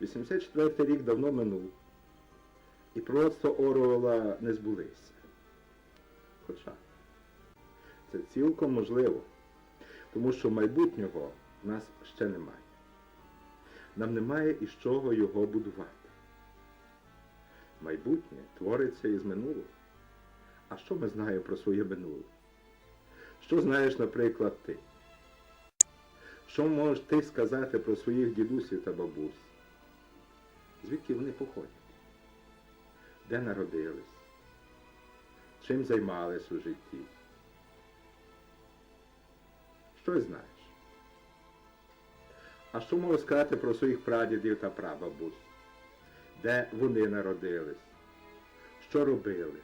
84 рік давно минув, і пророцтва Оруела не збулися. Хоча це цілком можливо, тому що майбутнього в нас ще немає. Нам немає із чого його будувати. Майбутнє твориться із минулого. А що ми знаємо про своє минуле? Що знаєш, наприклад, ти? Що можеш ти сказати про своїх дідусів та бабусь? Звідки вони походять? Де народились? Чим займались у житті? Щось знаєш. А що можеш сказати про своїх прадідів та прабабусь? Де вони народились? Що робили?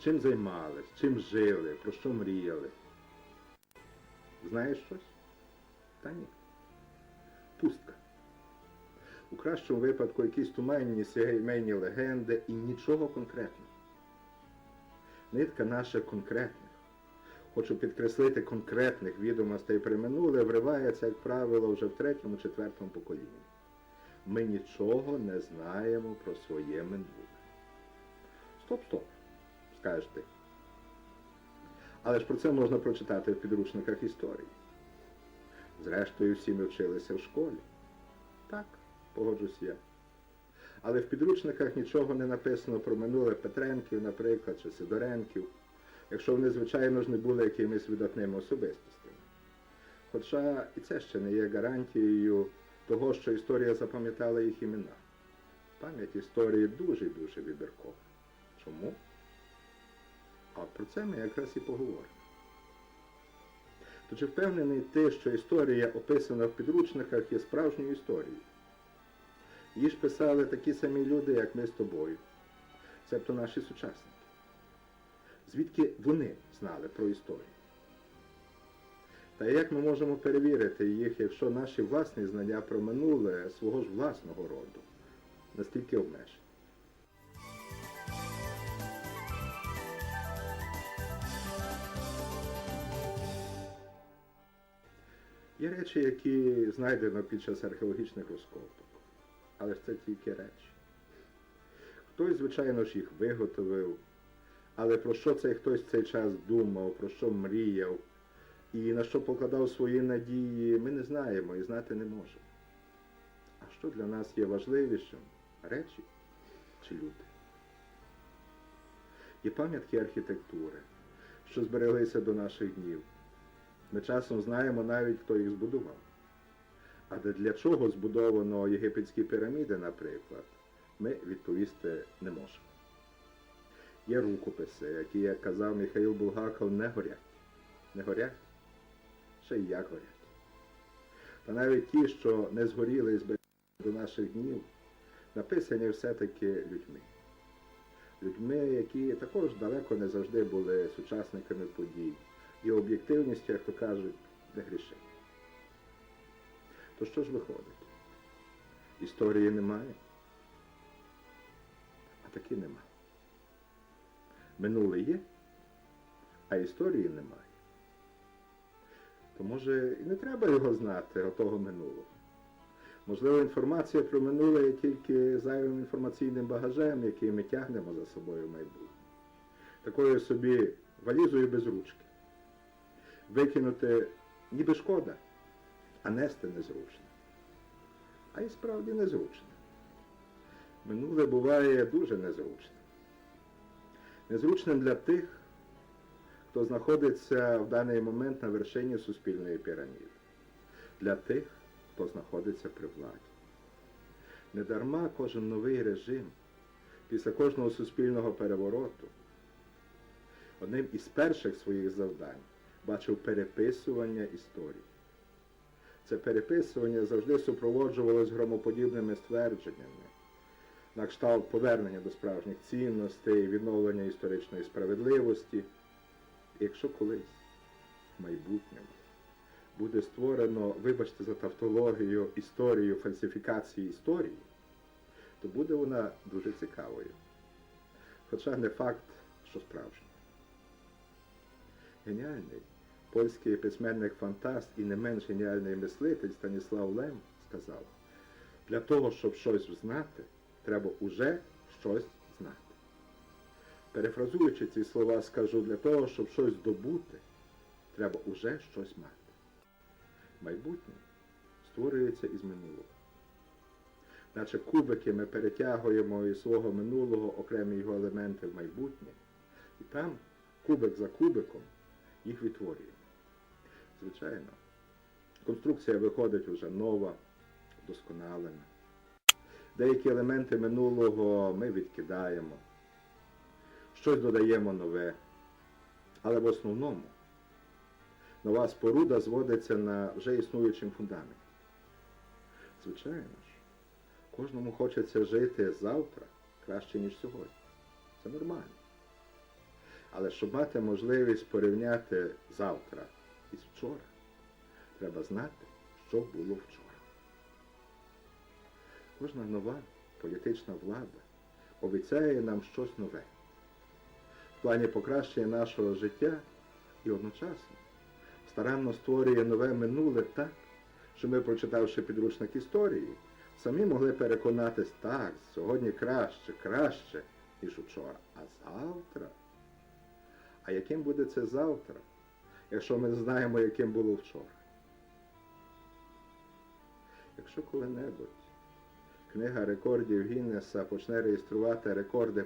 Чим займались? Чим жили? Про що мріяли? Знаєш щось? Та ні. Пустка. У кращому випадку якісь туманні сімейні легенди і нічого конкретного. Нитка наших конкретних, хочу підкреслити конкретних відомостей про минуле, вривається, як правило, вже в третьому-четвертому поколінні. Ми нічого не знаємо про своє минуле. Стоп, стоп, скажеш ти. Але ж про це можна прочитати в підручниках історії. Зрештою, всі ми вчилися в школі. Так, погоджусь я. Але в підручниках нічого не написано про минуле Петренків, наприклад, чи Сидоренків, якщо вони, звичайно ж, не були якимись видатними особистостями. Хоча і це ще не є гарантією того, що історія запам'ятала їх імена. Пам'ять історії дуже-дуже вибіркова. Чому? А про це ми якраз і поговоримо. То чи впевнений ти, що історія, описана в підручниках, є справжньою історією? Її ж писали такі самі люди, як ми з тобою, цебто наші сучасники. Звідки вони знали про історію? Та як ми можемо перевірити їх, якщо наші власні знання про минуле свого ж власного роду настільки обмежені? Є речі, які знайдено під час археологічних розкопок, але ж це тільки речі. Хтось, звичайно ж, їх виготовив, але про що цей хтось в цей час думав, про що мріяв і на що покладав свої надії, ми не знаємо і знати не можемо. А що для нас є важливішим? Речі чи люди? Є пам'ятки архітектури, що збереглися до наших днів. Ми часом знаємо навіть, хто їх збудував. А для чого збудовано єгипетські піраміди, наприклад, ми відповісти не можемо. Є рукописи, які, як казав Михаїл Булгаков, не горять. Не горять? Ще й як горять. Та навіть ті, що не згоріли до наших днів, написані все-таки людьми. Людьми, які також далеко не завжди були сучасниками подій і об'єктивність, як то кажуть, не грішить. То що ж виходить? Історії немає, а таки нема. Минуле є, а історії немає. То може і не треба його знати, отого минулого. Можливо, інформація про минуле є тільки зайвим інформаційним багажем, який ми тягнемо за собою в майбутнє. Такою собі валізою без ручки викинути ніби шкода, а нести незручно. А і справді незручно. Минуле буває дуже незручним. Незручним для тих, хто знаходиться в даний момент на вершині суспільної піраміди. Для тих, хто знаходиться при владі. Недарма кожен новий режим після кожного суспільного перевороту одним із перших своїх завдань бачив переписування історії. Це переписування завжди супроводжувалось громоподібними ствердженнями, на кшталт повернення до справжніх цінностей, відновлення історичної справедливості. Якщо колись в майбутньому буде створено, вибачте за тавтологію, історію фальсифікації історії, то буде вона дуже цікавою. Хоча не факт, що справжня. Геніальний польський письменник-фантаст і не менш геніальний мислитель Станіслав Лем сказав, Для того, щоб щось знати, треба уже щось знати. Перефразуючи ці слова, скажу, для того, щоб щось добути, треба уже щось мати. Майбутнє створюється із минулого. Наче кубики ми перетягуємо із свого минулого окремі його елементи в майбутнє, і там, кубик за кубиком, їх відтворюємо. Звичайно, конструкція виходить вже нова, вдосконалена. Деякі елементи минулого ми відкидаємо, щось додаємо нове. Але в основному нова споруда зводиться на вже існуючим фундаменті. Звичайно ж, кожному хочеться жити завтра краще, ніж сьогодні. Це нормально. Але щоб мати можливість порівняти завтра із вчора, треба знати, що було вчора. Кожна нова політична влада обіцяє нам щось нове в плані покращення нашого життя і одночасно старанно створює нове минуле так, що ми, прочитавши підручник історії, самі могли переконатись, так, сьогодні краще, краще, ніж учора. А завтра? А яким буде це завтра, якщо ми знаємо, яким було вчора? Якщо коли-небудь книга рекордів Гіннеса почне реєструвати рекорди